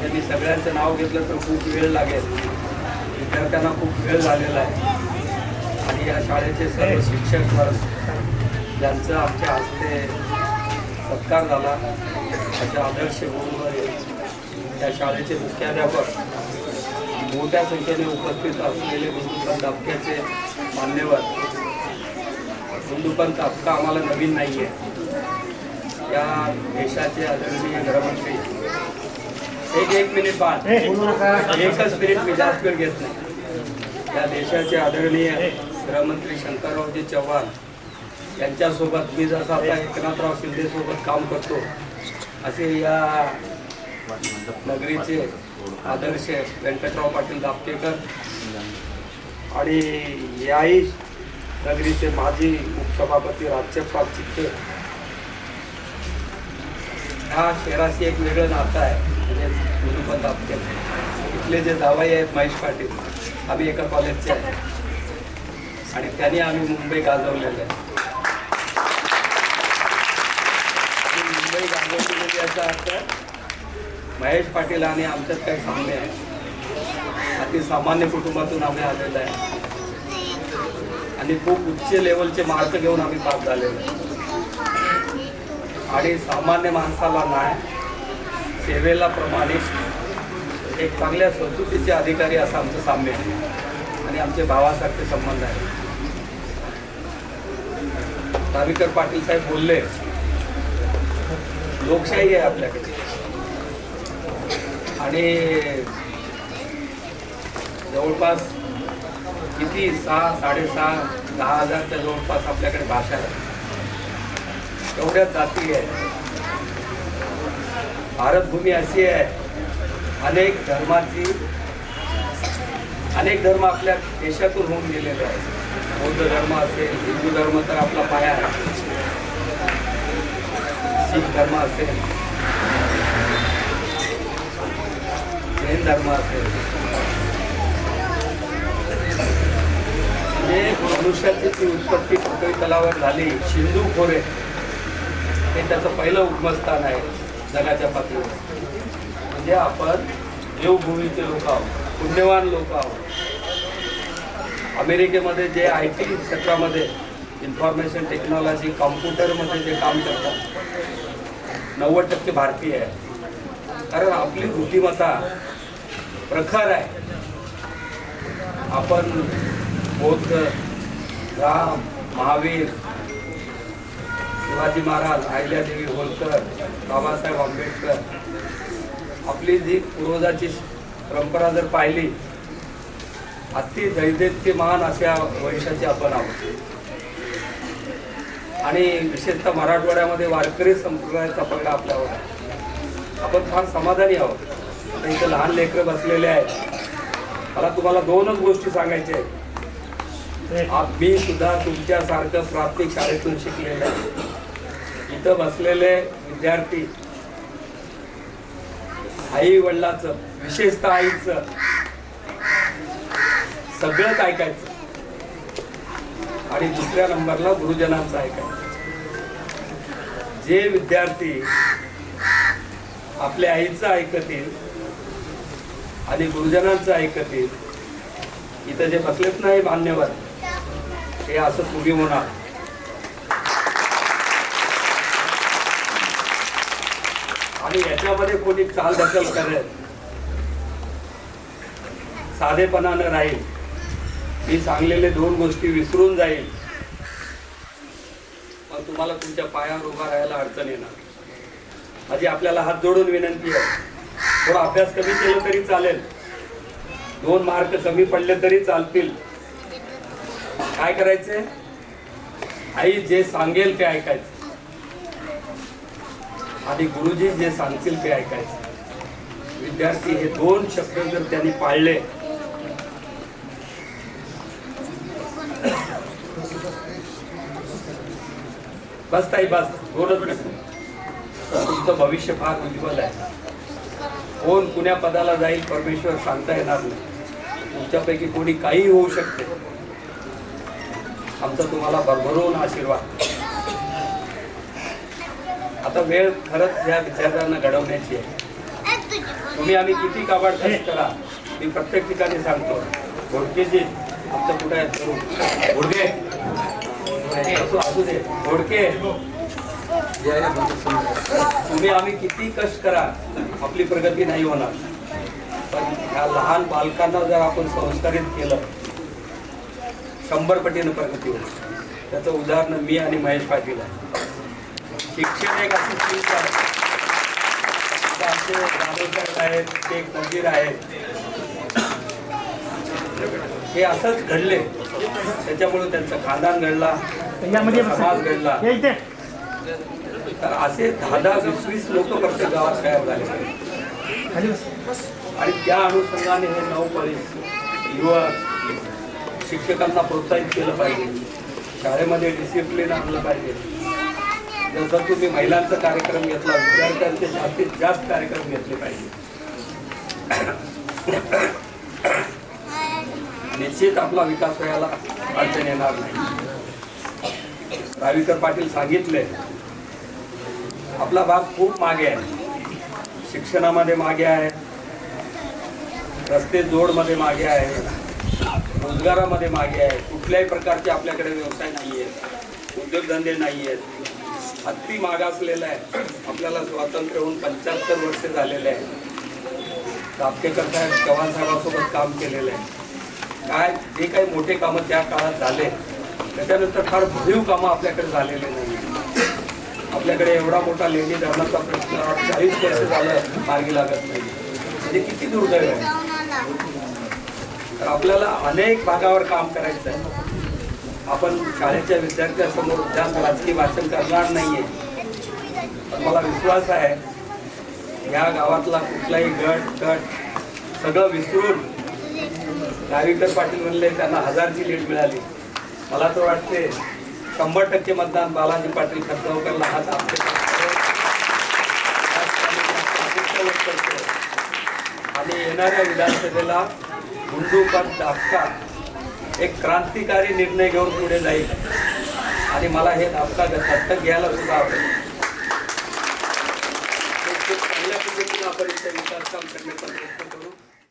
त्यांनी मी सगळ्यांचं नाव घेतलं तर खूप वेळ लागेल. विद्यार्थ्यांना खूप वेळ झालेला आहे. आणि या शाळेचे सर्व शिक्षक वर्ग ज्यांचं आमच्या हस्ते सत्कार झाला अशा आदर्श गुरुवर या शाळेचे मुख्याध्यापक मोठ्या संख्येने उपस्थित असलेले बंधुपंत अबक्याचे मान्यवर. बंधुपंत अबका आम्हाला नवीन नाही आहे या देशाचे आदरणीय गृहमंत्री एक एक मिनिट बाद. एकच मिनिट मी जास्त वेळ घेत नाही. या देशाचे आदरणीय गृहमंत्री शंकररावजी चव्हाण यांच्यासोबत मी जसं आता एकनाथराव शिंदेसोबत काम करतो असे या नगरीचे आदर्श व्यंकटराव पाटील दापकेकर आणि याही नगरीचे माजी उपसभापती राज्यपाल चित्ते. ह्या शहराशी एक वेगळं नातं आहे. म्हणजे इथले जे जावाई आहेत महेश पाटील आम्ही एका कॉलेजचे आहे. आणि त्यांनी आम्ही मुंबई गाजवलेलं आहे. मुंबई गाजवली याचा अर्थ महेश पाटील आणि आमच्यात काही सामने आहे. अति सामान्य कुटुंबातून आम्ही आलेलं आहे. आणि खूप उच्च लेवलचे मार्क घेऊन आम्ही पास झालेलो आहे. आणि सामान्य माणसाला नाही सेवेला प्रमाणित एक चांगल्या संस्कृतीचे अधिकारी असं आमचं साम्य आहे. आणि आमचे भावासारखे संबंध आहेत. दाविकर पाटील साहेब बोलले लोकशाही आहे आपल्याकडे. आणि जवळपास किती? सहा साडेसहा दहा हजारच्या जवळपास आपल्याकडे भाषा आहे. एवढ्याच जाती आहे भारतभूमी अशी आहे. अनेक धर्माची अनेक धर्म आपल्या देशातून होऊन गेलेले आहेत. बौद्ध धर्म असेल हिंदू धर्म तर आपला पाया आहे. शीख धर्म असेल जैन धर्म असेल. म्हणजे मनुष्याची ती उत्पत्ती पृथ्वी तलावर झाली. सिंधू खोरे हे त्याचं पहिलं उगमस्थान आहे. जगाच्या पातळीवर. म्हणजे आपण देवभूमीचे लोक आहोत पुण्यवान लोक आहोत. अमेरिकेमध्ये जे आय टी क्षेत्रामध्ये इन्फॉर्मेशन टेक्नॉलॉजी कॉम्प्युटरमध्ये जे काम करतात नव्वद टक्के भारतीय आहे. कारण आपली बुद्धिमत्ता प्रखर आहे. आपण बौद्ध राम महावीर शिवाजी महाराज अहिल्यादेवी होलकर बाबासाहेब आंबेडकर. आपली जी पूर्वजाची परंपरा जर पाहिली अति दैदिप्यमान अशा वंशाचे आपण आहोत. आणि विशेषतः मराठवाड्यामध्ये वारकरी संप्रदायाचा पगडा आपल्यावर आहे. आपण फार समाधानी आहोत. आता इथं लहान लेकरं बसलेले आहेत. मला तुम्हाला दोनच गोष्टी सांगायच्या आहेत. मी सुद्धा तुमच्यासारखं प्राथमिक शाळेतून शिकलेलं आहे. इथं बसलेले विद्यार्थी आई वडिलाचं विशेषतः आईचं सगळंच ऐकायचं. आणि दुसऱ्या नंबरला गुरुजनांचं ऐकायचं. जे विद्यार्थी आपल्या आईचं ऐकतील आणि गुरुजनांचं ऐकतील इथं जे बसलेत नाही मान्यवर हे असं पुढे होणार. आणि याच्यामध्ये कोणी चाल दखल करेल साधेपणानं राहील. मी सांगलेले दोन गोष्टी विसरून जाईल. मग तुम्हाला तुमच्या पायावर उभा राहायला अडचण येणार. माझी आपल्याला हात जोडून विनंती आहे. थोडा अभ्यास कमी केला तरी चालेल. दोन मार्क कमी पडले तरी चालतील. काय करायचे आई जे सांगेल ते ऐकायचं. आणि गुरुजी जे सांगतील ते ऐकायचं. विद्यार्थी हे दोन शब्द जर त्यांनी पाळले बस ताई बस. दोनच मिनिट तुमचं भविष्य फार उज्ज्वल आहे. कोण कुण्या पदाला जाईल परमेश्वर सांगता येणार नाही. तुमच्यापैकी कोणी काही होऊ शकते. आमचा तुम्हाला भरभरून आशीर्वाद. आता वेळ खरंच या विद्यार्थ्यांना घडवण्याची आहे. तुम्ही आम्ही किती काबाड कष्ट करा मी प्रत्येक ठिकाणी सांगतो. घोडकेजी आमचं कुठे आहेत करून घोडके असू असू दे. घोडके तुम्ही आम्ही किती कष्ट करा आपली प्रगती नाही होणार. पण ह्या लहान बालकांना जर आपण संस्कारित केलं शंभर पटीनं प्रगती होईल. त्याचं उदाहरण मी आणि महेश पाटील आहे. शिक्षण एक अशी चीज आहे आमचे आहेत शेख नजीर आहेत. हे असंच घडले. त्याच्यामुळे त्यांचं खानदान घडला. समाज घडला. तर असे दहा दहा वीस वीस लोक प्रत्येक गावात तयार झाले. आणि त्या अनुषंगाने हे नवपरीस युवक शिक्षकांना प्रोत्साहित केलं पाहिजे. शाळेमध्ये डिसिप्लिन आणलं पाहिजे. जसं तुम्ही महिलांचा कार्यक्रम घेतला विद्यार्थ्यांचे जास्तीत जास्त कार्यक्रम घेतले पाहिजे. निश्चित आपला विकास व्हायला अडचण येणार नाही. रावीकर पाटील सांगितले आपला भाग खूप मागे आहे. शिक्षणामध्ये मागे आहे. रस्ते जोडमध्ये मागे आहे. रोजगारामध्ये मागे आहे. कुठल्याही प्रकारचे आपल्याकडे व्यवसाय नाही आहेत उद्योगधंदे नाही आहेत अति मागासलेलं आहे. आपल्याला स्वातंत्र्य होऊन पंच्याहत्तर वर्ष झालेले आहे. दापकेकर साहेब चव्हाण साहेबांसोबत काम केलेलं आहे. काय जे काही मोठे कामं त्या काळात झाले त्याच्यानंतर फार भरीव कामं आपल्याकडे झालेले नाही. आपल्याकडे एवढा मोठा लेणी धरणाचा प्रश्न चाळीस वर्ष झालं मार्गी लागत नाही. म्हणजे किती दुर्दैव आहे. तर आपल्याला अनेक भागावर काम करायचं आहे. आपण शाळेच्या विद्यार्थ्यासमोर जास्त राजकीय भाषण करणार नाहीये. पण मला विश्वास आहे या गावातला कुठलाही गट गट सगळं विसरून नाविकर पाटील म्हणले त्यांना हजारची लीड मिळाली. मला तर वाटते शंभर टक्के मतदान बालाजी पाटील खतगावकरला हाच आपले आणि येणाऱ्या विधानसभेला गुंडूकर दापका एक क्रांतिकारी निर्णय घेऊन पुढे जाईल. आणि मला हे दापका दत्तक घ्यायला सुद्धा आवडेल. पहिल्या खूप आपण विकास काम करण्याचा